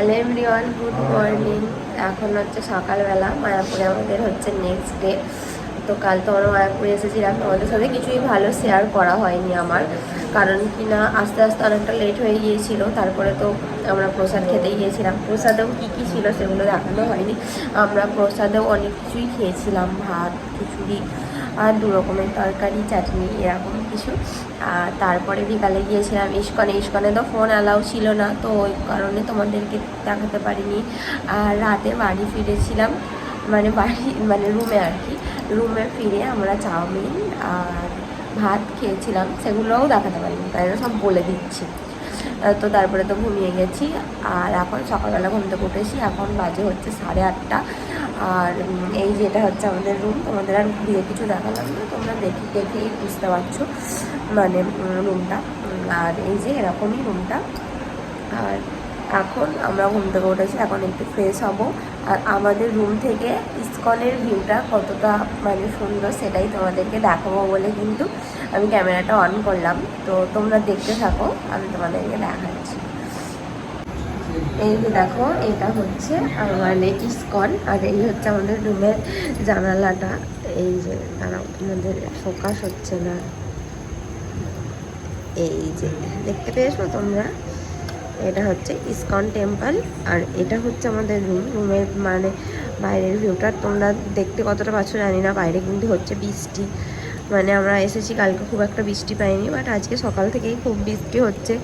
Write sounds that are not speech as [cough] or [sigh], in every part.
Hello everyone, good morning. এখন হচ্ছে সকালবেলা, মায়াপুরে আমাদের হচ্ছে নেক্সট ডে তো কাল তো আমরা মায়াপুরে এসেছিলাম। তোমাদের সাথে কিছুই ভালো শেয়ার করা হয়নি আমার। কারণ কি না আস্তে আস্তে অনেকটা লেট হয়ে গিয়েছিল, তারপরে তো আমরা প্রসাদ খেতে গিয়েছিলাম। প্রসাদেও কী কী ছিল সেগুলো দেখানো হয়নি। আমরা প্রসাদেও অনেক কিছুই খেয়েছিলাম, ভাত, খিচুড়ি আর দু রকমের তরকারি, চাটনি, এরকম কিছু। আর তারপরে বিকালে গিয়েছিলাম ইস্কনে। ইস্কনে তো ফোন অ্যালাউ ছিল না, তো ওই কারণে তোমাদেরকে দেখাতে পারিনি। আর রাতে বাড়ি ফিরেছিলাম মানে বাড়ি মানে রুমে আর কি। রুমে ফিরে আমরা চাউমিন আর ভাত খেয়েছিলাম, সেগুলোও দেখাতে পারিনি, তাই সব বলে দিচ্ছি। তো তারপরে তো ঘুমিয়ে গেছি, আর এখন সকালবেলা ঘুম থেকে উঠেছি, এখন বাজে হচ্ছে সাড়ে আটটা। আর এই যেটা হচ্ছে আমাদের রুম তোমাদের আর ঘুরিয়ে কিছু দেখালাম না, তোমরা দেখি দেখেই বুঝতে পারছ মানে রুমটা আর এই যে এরকমই রুমটা আর এখন আমরা ঘুম থেকে উঠেছি, এখন একটু ফ্রেশ হব। আর আমাদের রুম থেকে ইস্কনের ভিউটা কতটা মানে সুন্দর সেটাই তোমাদেরকে দেখাবো বলে কিন্তু আমি ক্যামেরাটা অন করলাম। তো তোমরা দেখতে থাকো, আমি তোমাদেরকে দেখাচ্ছি। এই যে দেখো, এটা হচ্ছে মানে ইস্কন, আর এই হচ্ছে আমাদের রুমের জানালাটা। এই যে, দাঁড়াও, তোমাদের ফোকাস হচ্ছে না। এই যে, দেখতে পেয়েছ তোমরা? এটা হচ্ছে ইসকন টেম্পল, আর এটা হচ্ছে আমাদের রুম রুমের মানে বাইরের ভিউটা তোমরা দেখতে কতটা পাচ্ছ জানি না, বাইরে কিন্তু হচ্ছে বৃষ্টি। মানে আমরা এসেছি, কালকে খুব একটা বৃষ্টি পাইনি বাট আজকে সকাল থেকেই খুব বৃষ্টি হচ্ছে।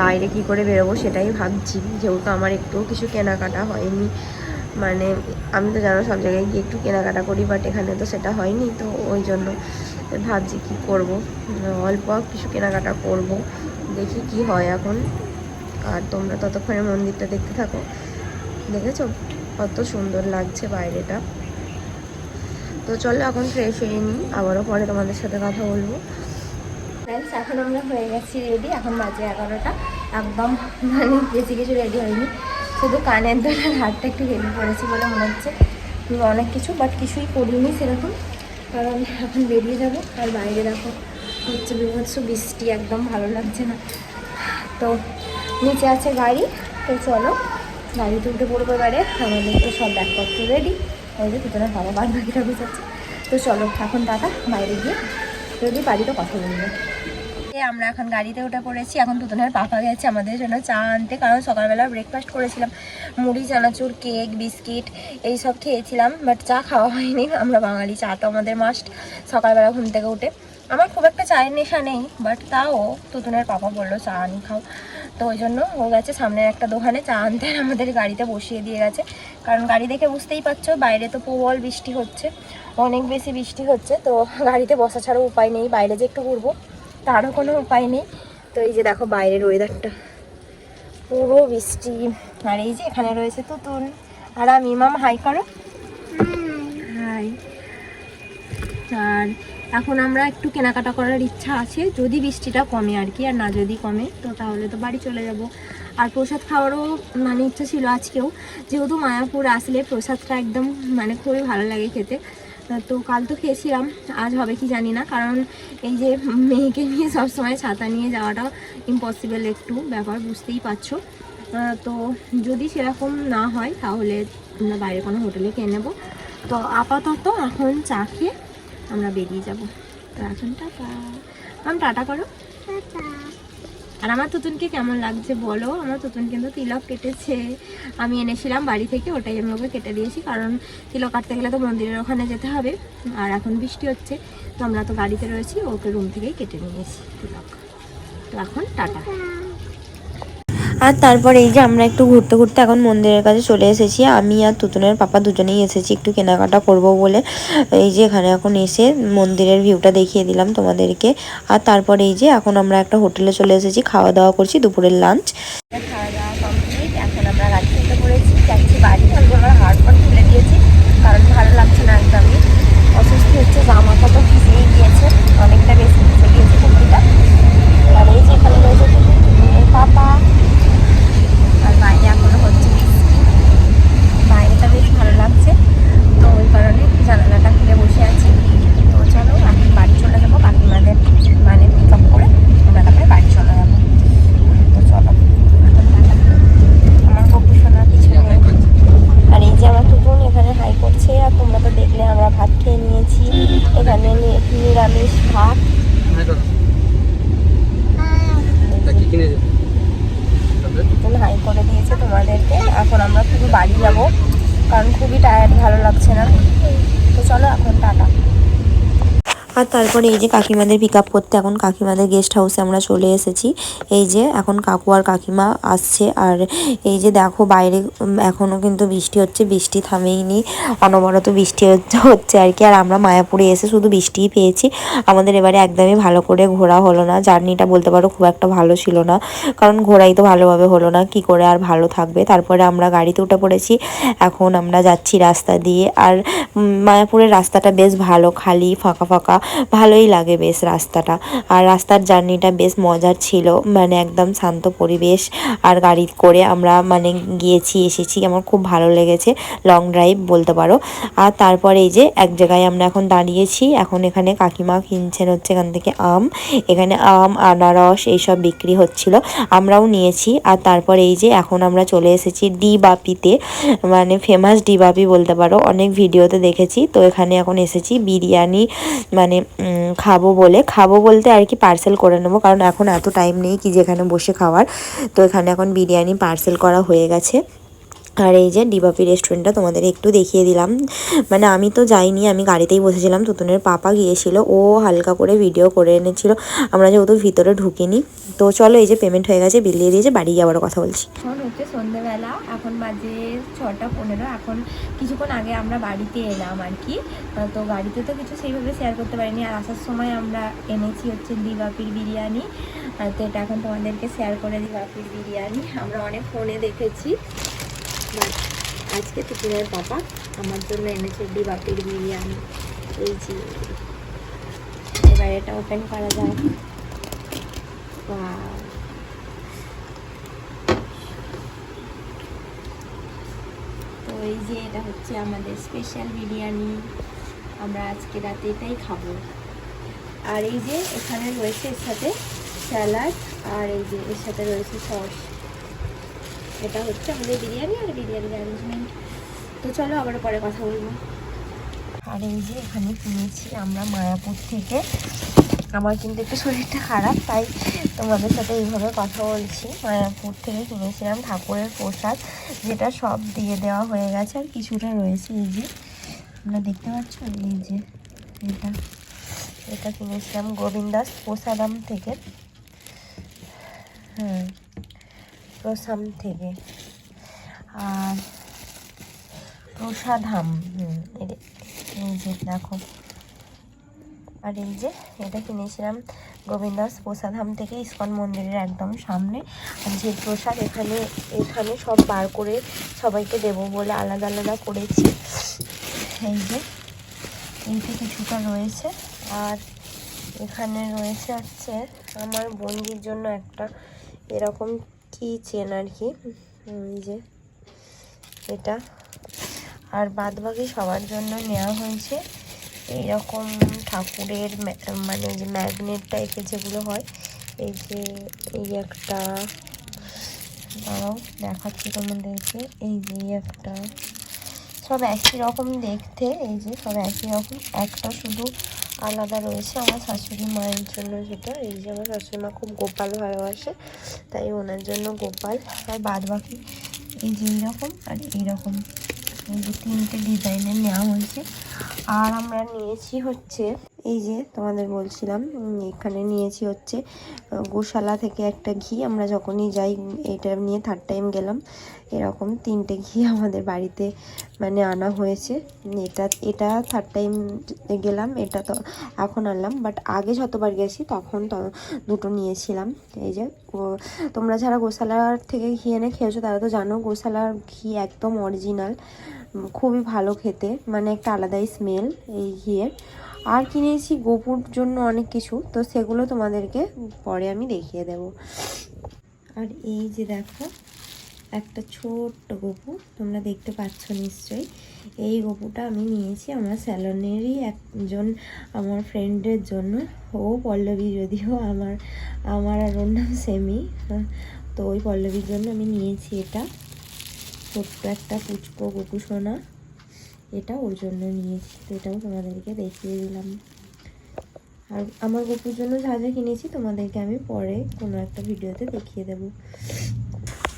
বাইরে কি করে বেরোবো সেটাই ভাবছি। যেহেতু আমার একটুও কিছু কেনাকাটা হয়নি মানে আমি তো জানো সব জায়গায় গিয়ে একটু কেনাকাটা করি বাট এখানে তো সেটা হয়নি, তো ওই জন্য ভাবছি কি করব। অল্প কিছু কেনাকাটা করব, দেখি কি হয় এখন। আর তোমরা ততক্ষণে মন্দিরটা দেখতে থাকো। দেখেছ? কত সুন্দর লাগছে বাইরেটা। তো চলো এখন ফ্রেশ হয়ে নিই, আবারও পরে তোমাদের সাথে কথা বলব। ফ্রেন্ডস এখন আমরা হয়ে গেছি রেডি এখন বাজে এগারোটা। একদম মানে বেশি কিছু রেডি হয়নি। শুধু কানের দোলার হাতটা একটু হেভি পড়েছি বলে মনে হচ্ছে। অনেক কিছু বাট কিছুই করিনি সেরকম। কারণ এখন বেরিয়ে যাব। আর বাইরে দেখো, হচ্ছে বিভৎস বৃষ্টি, একদম ভালো লাগছে না। তো নিচে আছে গাড়ি, তো চলো গাড়িতে উঠে পড়ব এবারে। আমাদের তো সব ব্যাগপত্র রেডি ওই যে দুজনের বাবা বাদ বাকিটা গুছাচ্ছে। তো চলো, এখন দাদা বাইরে গিয়ে যদি বাড়িতে কথা বলব। আমরা এখন গাড়িতে উঠে পড়েছি। এখন দুজনের পাপা গেছে আমাদের জন্য চা আনতে। কারণ সকালবেলা ব্রেকফাস্ট করেছিলাম। মুড়ি, চানাচুর কেক বিস্কিট এই সব খেয়েছিলাম। বাট চা খাওয়া হয়নি। আমরা বাঙালি, চা তো আমাদের মাস্ট সকালবেলা ঘুম থেকে উঠে। আমার খুব একটা চায়ের নেশা নেই বাট তাও তুতুনের পাপা বলল, চা আনি, খাও। তো ওই জন্য ও গেছে সামনের একটা দোকানে চা আনতে আমাদের গাড়িতে বসিয়ে দিয়ে গেছে। কারণ গাড়ি দেখে বুঝতেই পারছ বাইরে তো প্রবল বৃষ্টি হচ্ছে অনেক বেশি বৃষ্টি হচ্ছে তো গাড়িতে বসা ছাড়া উপায় নেই বাইরে যে একটু ঘুরবো তারও কোনো উপায় নেই। তো এই যে দেখো বাইরের ওয়েদারটা পুরো বৃষ্টি। আর এই যে এখানে রয়েছে তুতুন। আর আমি মাম হাই করো। হাই আর এখন আমরা একটু কেনাকাটা করার ইচ্ছা আছে, যদি বৃষ্টিটা কমে আর কি, আর না যদি কমে, তো তাহলে তো বাড়ি চলে যাব। আর প্রসাদ খাওয়ারও মানে ইচ্ছা ছিল আজকেও, যেহেতু মায়াপুর আসলে প্রসাদটা একদম মানে খুবই ভালো লাগে খেতে, তো কাল তো খেয়েছিলাম, আজ হবে কি জানি না, কারণ এই যে মেয়েকে নিয়ে সবসময় ছাতা নিয়ে যাওয়াটা ইম্পসিবল একটু ব্যাপার, বুঝতেই পারছ। তো যদি সেরকম না হয়, তাহলে আমরা বাইরে কোনো হোটেলে খেয়ে নেব। তো আপাতত এখন চা খেয়ে আমরা বেরিয়ে যাব। তো এখন টাটা। আমি টাটা করো। আর আমার তুতুনকে কেমন লাগছে বলো? আমার তুতুন কিন্তু তিলক কেটেছে। আমি এনেছিলাম বাড়ি থেকে ওটাই আমি ওকে কেটে দিয়েছি কারণ তিলক কাটতে গেলে তো মন্দিরের ওখানে যেতে হবে। আর এখন বৃষ্টি হচ্ছে তো আমরা তো গাড়িতে রয়েছি ওকে রুম থেকেই কেটে নিয়েছি তিলক। তো এখন টাটা। আর তারপর এই যে আমরা একটু ঘুরতে ঘুরতে এখন মন্দিরের কাছে চলে এসেছি। আমি আর তুতুনের পাপা দুজনেই এসেছি একটু কেনাকাটা করব বলে। এই যে এখানে এখন এসে মন্দিরের ভিউটা দেখিয়ে দিলাম তোমাদেরকে। আর তারপর এই যে এখন আমরা একটা হোটেলে চলে এসেছি, খাওয়া দাওয়া করছি, দুপুরের লাঞ্চ খাওয়া দাওয়া কমপ্লিট এখন আমরা গাড়ি থেকে পড়েছি যাচ্ছি বাড়ি আমি আমার হাড় ফোন খুলে দিয়েছি কারণ ভালো লাগছে না একদমই অসুস্থ হচ্ছে জামাটা তো ভিজেই গিয়েছে অনেকটা বেশি ভিজে গিয়েছে কুর্তিটা আর এই যে এখানে রয়েছে টুকুর পাপা আর বাইরে এখনও হচ্ছে বৃষ্টি বাইরেটা বেশ ভালো লাগছে তো ওই কারণে জানালাটা খুলে বসে আছি তো চলো এখন বাড়ি চলে যাব কাকিমাদের মানে পিক আপ করে আমরা তারপরে বাড়ি চলে যাব তো চলো এখন এখন আমরা শুধু বাড়ি যাব কারণ খুবই টায়ার্ড ভালো লাগছে না। তো চলো এখন টাটা। আর তারপরে এই যে কাকিমাদের পিক আপ করতে এখন কাকিমাদের গেস্ট হাউসে আমরা চলে এসেছি। এই যে এখন কাকু আর কাকিমা আসছে আর এই যে দেখো বাইরে এখনও কিন্তু বৃষ্টি হচ্ছে, বৃষ্টি থামেইনি, অনবরত বৃষ্টি হচ্ছে হচ্ছে আর কি। আর আমরা মায়াপুরে এসে শুধু বৃষ্টিই পেয়েছি। আমাদের এবারে একদমই ভালো করে ঘোরা হলো না। জার্নিটা বলতে পারো খুব একটা ভালো ছিল না। কারণ ঘোরাই তো ভালোভাবে হলো না, কি করে আর ভালো থাকবে? তারপরে আমরা গাড়িতে উঠে পড়েছি। এখন আমরা যাচ্ছি রাস্তা দিয়ে। আর মায়াপুরের রাস্তাটা বেশ ভালো, খালি, ফাঁকা ফাঁকা। ভালোই লাগে বেশ রাস্তাটা। আর রাস্তার জার্নিটা বেশ মজার ছিল মানে একদম শান্ত পরিবেশ। আর গাড়ি করে আমরা মানে গিয়েছি, এসেছি, আমার খুব ভালো লেগেছে লং ড্রাইভ বলতে পারো। আর তারপরে এই যে এক জায়গায় আমরা এখন দাঁড়িয়েছি, এখন এখানে কাকিমা কিনছেন হচ্ছে এখান থেকে আম। এখানে আম, আনারস এইসব বিক্রি হচ্ছিল, আমরাও নিয়েছি। আর তারপরে এই যে এখন আমরা চলে এসেছি ডি বাপিতে মানে ফেমাস ডি বাপি বলতে পারো, অনেক ভিডিওতে দেখেছি। তো এখানে এখন এসেছি, বিরিয়ানি মানে উম, খাব বলে। খাব বলতে আর কি পার্সেল করে নেব কারণ এখন এত টাইম নেই কি যেখানে বসে খাওয়ার। তো এখানে এখন বিরিয়ানি পার্সেল করা হয়ে গেছে। আর এই যে ডিবাপি রেস্টুরেন্টটা তোমাদের একটু দেখিয়ে দিলাম। মানে আমি তো যাইনি, আমি গাড়িতেই বসেছিলাম। তুতুনের পাপা গিয়েছিল, ও হালকা করে ভিডিও করে এনেছিল। আমরা যেহেতু ভিতরে ঢুকিনি, তো চলো এই যে পেমেন্ট হয়ে গেছে বিল দিয়ে দিয়েছে বাড়ি যাওয়ার কথা বলছি। এখন হচ্ছে সন্ধেবেলা, এখন বাজে ছটা পনেরো। এখন কিছুক্ষণ আগে আমরা বাড়িতে এলাম আর কি। তো গাড়িতে তো কিছু সেইভাবে শেয়ার করতে পারিনি। আর আসার সময় আমরা এনেছি হচ্ছে দিবাপির বিরিয়ানি। তো এটা এখন তোমাদেরকে শেয়ার করে দিবাপির বিরিয়ানি। আমরা অনেক ফোনে দেখেছি। বাট আজকে তুতুনের বাবা। আমার জন্য এনেছে দিবাপির বিরিয়ানি। এই যে। এবার এটা ওপেন করা যায়. তো এই যে এটা হচ্ছে আমাদের স্পেশাল বিরিয়ানি। আমরা আজকে রাতে এটাই খাব। আর এই যে এখানে রয়েছে এর সাথে স্যালাড আর এই যে এর সাথে রয়েছে সস। এটা হচ্ছে আমাদের বিরিয়ানি আর বিরিয়ানির অ্যারেঞ্জমেন্ট তো চলো আবার পরে কথা বলব। আর এই যে এখানে কিনেছি আমরা মায়াপুর থেকে। আমার কিন্তু একটু শরীরটা খারাপ, তাই তোমাদের সাথে এইভাবে কথা বলছি। মায়াপুর থেকে কিনেছিলাম ঠাকুরের প্রসাদ, যেটা সব দিয়ে দেওয়া হয়ে গেছে আর কিছুটা রয়েছে এই যে। আমরা দেখতে পাচ্ছ? এই যে এটা। এটা কিনেছিলাম গোবিন্দাস প্রসাদাম থেকে। হ্যাঁ। প্রসাম থেকে। আর প্রসাধাম এই- যে দেখো। আর এই যে, এটা কিনেছিলাম গোবিন্দাস প্রসাধাম থেকে ইস্কন মন্দিরের একদম সামনে। আর যে প্রসাদ এখানে এখানে সব বার করে সবাইকে দেবো বলে আলাদা আলাদা করেছি। এই যে এইতে কিছুটা রয়েছে। আর এখানে রয়েছে হচ্ছে আমার বন্ধুর জন্য একটা এরকম কি চেন আর কি? যে এটা। আর বাদবাকি সবার জন্য নেওয়া হয়েছে। এইরকম ঠাকুরের মানে যে ম্যাগনেট টাইপের যেগুলো হয়, এই যে এই একটা দেখাচ্ছি তোমাদেরকে। এই যে একটা। সব একই রকম দেখতে, এই যে সব একই রকম। একটা শুধু আলাদা রয়েছে আমার শাশুড়ি মায়ের জন্য যেটা। এই যে আমার শাশুড়ি মা খুব গোপাল ভালোবাসে, তাই ওনার জন্য গোপাল। আর বাদ বাকি এই যে এইরকম আর এইরকম এই যে তিনটে ডিজাইনের নেওয়া হয়েছে। আর আমরা নিয়েছি হচ্ছে, এই যে তোমাদের বলছিলাম এখানে নিয়েছি হচ্ছে গোশালা থেকে একটা ঘি। আমরা যখনই যাই, এটা নিয়ে থার্ড টাইম গেলাম। এরকম তিনটে ঘি [laughs] আমাদের বাড়িতে মানে আনা হয়েছে। এটা এটা থার্ড টাইম গেলাম, এটা তো এখন আনলাম। বাট আগে যতবার গেছি, তখন দুটো নিয়েছিলাম। এই যে তোমরা যারা গোশালার থেকে ঘি এনে খেয়েছো, তারা তো জানো, গোশালার ঘি একদম অরিজিনাল খুবই ভালো খেতে মানে একটা আলাদাই স্মেল এই ঘিয়ের। আর কিনেছি গোপুর জন্য অনেক কিছু, তো সেগুলো তোমাদেরকে পরে আমি দেখিয়ে দেব। আর এই যে দেখো, একটা ছোট্ট গপু, তোমরা দেখতে পাচ্ছ নিশ্চয়ই। এই গপুটা আমি নিয়েছি আমার স্যালনেরই একজন আমার ফ্রেন্ডের জন্য। ও পল্লবী যদিও আমার আমার আর ওর নাম সেমি তো ওই পল্লবীর জন্য আমি নিয়েছি এটা। ছোট্ট একটা পুচকো গপু সোনা। এটা ওর জন্য নিয়েছি, তো এটাও তোমাদেরকে দেখিয়ে দিলাম। আর আমার গপুর জন্য যা যা কিনেছি তোমাদেরকে আমি পরে কোনো একটা ভিডিওতে দেখিয়ে দেবো।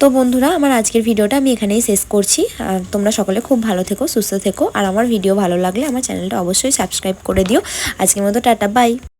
তো বন্ধুরা, আমার আজকের ভিডিওটা আমি এখানেই শেষ করছি। আর তোমরা সকলে খুব ভালো থেকো, সুস্থ থেকো। আর আমার ভিডিও ভালো লাগলে আমার চ্যানেলটা অবশ্যই সাবস্ক্রাইব করে দিও। আজকের মতো টাটা, বাই।